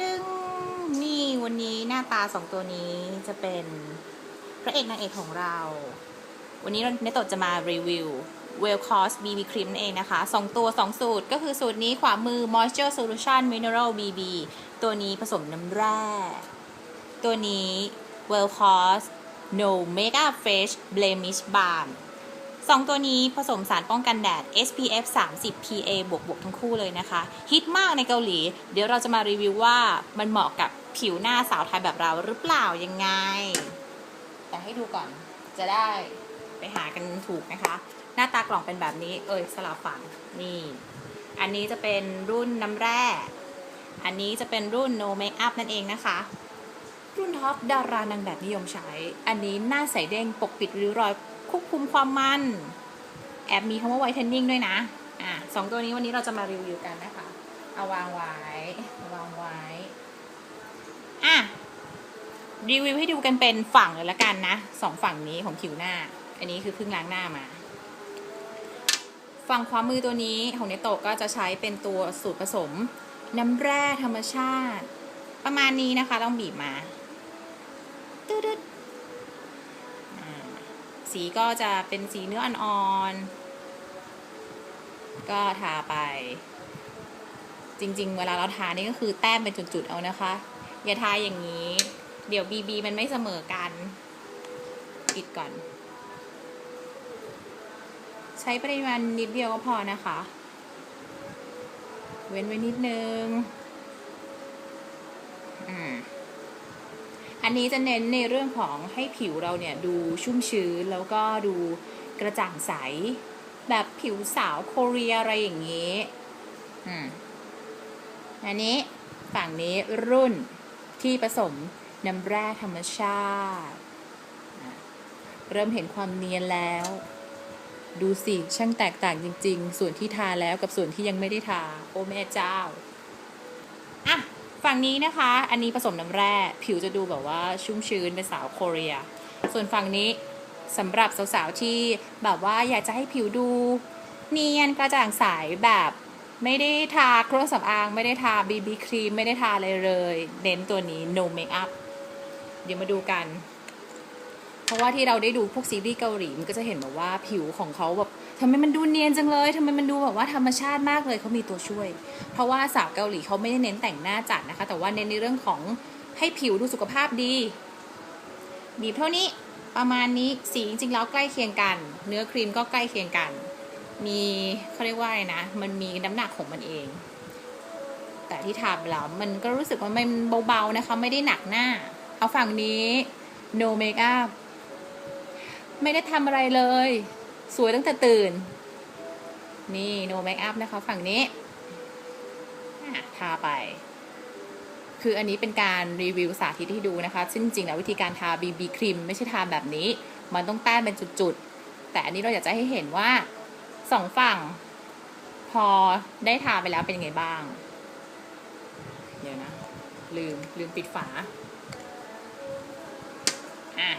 ดึงนี่วันนี้หน้าตาสองตัวนี้จะเป็นพระเอกนางเอกของเรา วันนี้เนโตจะมารีวิว Well Cost BB Cream นั่นเองนะคะสองตัวสองสูตรก็คือสูตรนี้ขวามือ Moisture Solution Mineral BB ตัวนี้ผสมน้ำแร่ ตัวนี้ Well Cost No Makeup Fresh Blemish Balm สองตัวนี้ผสมสารป้องกันแดด SPF 30 PA บวกบวกทั้งคู่เลยนะคะ ฮิตมากในเกาหลี เดี๋ยวเราจะมารีวิวว่ามันเหมาะกับผิวหน้าสาวไทยแบบเราหรือเปล่ายังไง แต่ให้ดูก่อนจะได้ไปหากันถูกนะคะ หน้าตากล่องเป็นแบบนี้ เอ้ยสลับฝั่งนี่ อันนี้จะเป็นรุ่นน้ำแร่ อันนี้จะเป็นรุ่น no makeup นั่นเองนะคะรุ่นท็อปดารานางแบบนิยมใช้ อันนี้หน้าใสเด้งปกปิดริ้วรอย ควบคุมความมัน แอบมีคำว่าไวท์เทนนิ่งด้วยนะ อะสองตัวนี้วันนี้เราจะมารีวิวกันนะคะ เอาวางไว้วางไว้ อะ รีวิวให้ดูกันเป็นฝั่งเลยละกันนะสองฝั่งนี้ของผิวหน้า อันนี้คือเพิ่งล้างหน้ามา ฝั่งขวามือตัวนี้ของเนโตะก็จะใช้เป็นตัวสูตรผสม น้ำแร่ธรรมชาติ ประมาณนี้นะคะต้องบีบมาตืดๆ สีก็จะเป็นสีเนื้ออ่อนๆก็ทาไป จริง ๆ เวลาเราทานี่ก็คือแต้มเป็นจุดๆเอานะคะ อย่าทาอย่างนี้ เดี๋ยวบีบีมันไม่เสมอกันปิดก่อน ใช้ปริมาณนิดเดียวก็พอนะคะ เว้นไว้นิดนึง อืม อันนี้จะเน้นในเรื่องของให้ผิวเราเนี่ยดูชุ่มชื้นแล้วก็ดูกระจ่างใส แบบผิวสาวโคเรียอะไรอย่างนี้อืมอันนี้ฝั่งนี้รุ่นที่ผสมน้ำแร่ธรรมชาติ เริ่มเห็นความเนียนแล้ว ดูสิช่างแตกต่างจริง ๆ ส่วนที่ทาแล้วกับส่วนที่ยังไม่ได้ทา โอ้แม่เจ้า อะ ฝั่งนี้นะคะ อันนี้ผสมน้ำแร่ ผิวจะดูแบบว่าชุ่มชื้นเป็นสาวโคเรีย ส่วนฝั่งนี้สำหรับสาวๆที่แบบว่าอยากจะให้ผิวดูเนียนกระจ่างใสแบบไม่ได้ทาเครื่องสำอาง ไม่ได้ทาบีบีครีม ไม่ได้ทาอะไรเลย เน้นตัวนี้ no makeup เดี๋ยวมาดูกัน เพราะว่าที่เราได้ดูพวกซีรีส์เกาหลีมันก็จะเห็นแบบว่าผิวของเขาแบบทำไมมันดูเนียนจังเลยทำไมมันดูแบบว่าธรรมชาติมากเลยเขามีตัวช่วย เพราะว่าสาวเกาหลีเขาไม่ได้เน้นแต่งหน้าจัดนะคะ แต่ว่าเน้นในเรื่องของให้ผิวดูสุขภาพดี บีบเท่านี้ประมาณนี้สีจริงๆแล้วใกล้เคียงกัน เนื้อครีมก็ใกล้เคียงกัน มีเขาเรียกว่าอะไรนะ มันมีน้ำหนักของมันเอง แต่ที่ทาไปแล้วมันก็รู้สึกว่ามันเบาๆนะคะ ไม่ได้หนักหน้า เอาฝั่งนี้ no makeup ไม่ได้ทำอะไรเลย สวยตั้งแต่ตื่น นี่ no makeup นะคะฝั่งนี้ทาไป คืออันนี้เป็นการรีวิวสาธิตให้ดูนะคะซึ่งจริงๆแล้ววิธีการทา BB ครีมไม่ใช่ทาแบบนี้ มันต้องแต้มเป็นจุดๆ แต่อันนี้เราอยากจะให้เห็นว่าสองฝั่ง พอได้ทาไปแล้วเป็นยังไงบ้าง เดี๋ยวนะ ลืมลืมปิดฝา อะ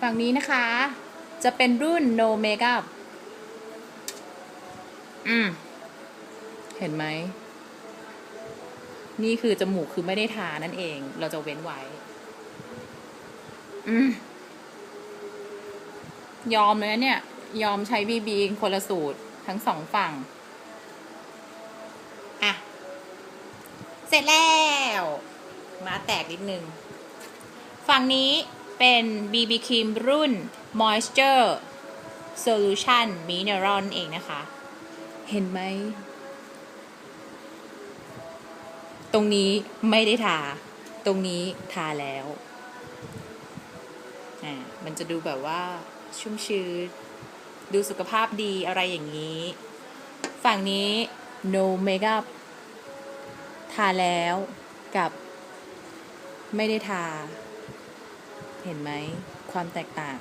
ฝั่งนี้นะคะ จะเป็นรุ่น no makeup อืม เห็นไหม นี่คือจมูกคือไม่ได้ทานั่นเอง เราจะเว้นไว้ อืม ยอมเลยเนี่ย ยอมใช้บีบีคนละสูตรทั้งสองฝั่ง อะ เสร็จแล้ว มาแตกนิดนึง ฝั่งนี้ เป็น BB ครีมรุ่น Moisture Solution Mineral เองนะคะ เห็นไหม ตรงนี้ไม่ได้ทา ตรงนี้ทาแล้วอ่ามันจะดูแบบว่าชุ่มชื้น ดูสุขภาพดีอะไรอย่างนี้ ฝั่งนี้ no makeup ทาแล้วกับไม่ได้ทา เห็นไหมความแตกต่าง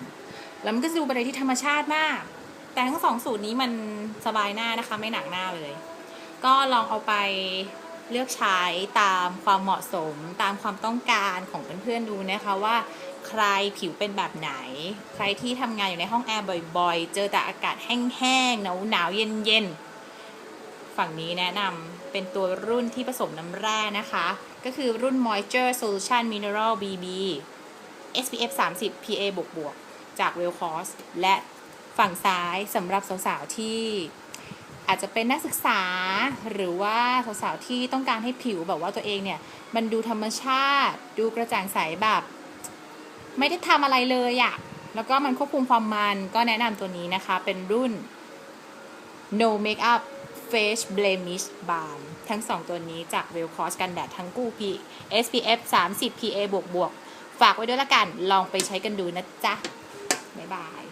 แล้วมันก็จะดูเป็นอะไรที่ธรรมชาติมาก แต่ทั้งสองสูตรนี้มันสบายหน้านะคะ ไม่หนักหน้าเลย ก็ลองเอาไปเลือกใช้ตามความเหมาะสมตามความต้องการของเพื่อนๆดูนะคะว่าใครผิวเป็นแบบไหน ใครที่ทำงานอยู่ในห้องแอร์บ่อยๆ เจอแต่อากาศแห้งๆหนาวๆเย็นๆฝฝั่งนี้แนะนำเป็นตัวรุ่นที่ผสมน้ำแร่นะคะ ก็คือรุ่น Moisture Solution Mineral BB SPF 30 PA บวกบวกจาก w e l c o s และฝั่งซ้ายสำหรับสาวๆที่อาจจะเป็นนักศึกษาหรือว่าสาวๆที่ต้องการให้ผิวแบบว่าตัวเองเนี่ย มันดูธรรมชาติ ดูกระจ่างใสแบบ ไม่ได้ทำอะไรเลยอะแล้วก็มันควบคุมความมันก็แนะนำตัวนี้นะคะ เป็นรุ่น No Makeup Face Blemish Balm ทั้ง 2 ตัวนี้จาก w e l c o s กันแดดทั้งคู่ P SPF 30 PA บวกบวก ฝากไว้ด้วยละกัน ลองไปใช้กันดูนะจ๊ะ บ๊ายบาย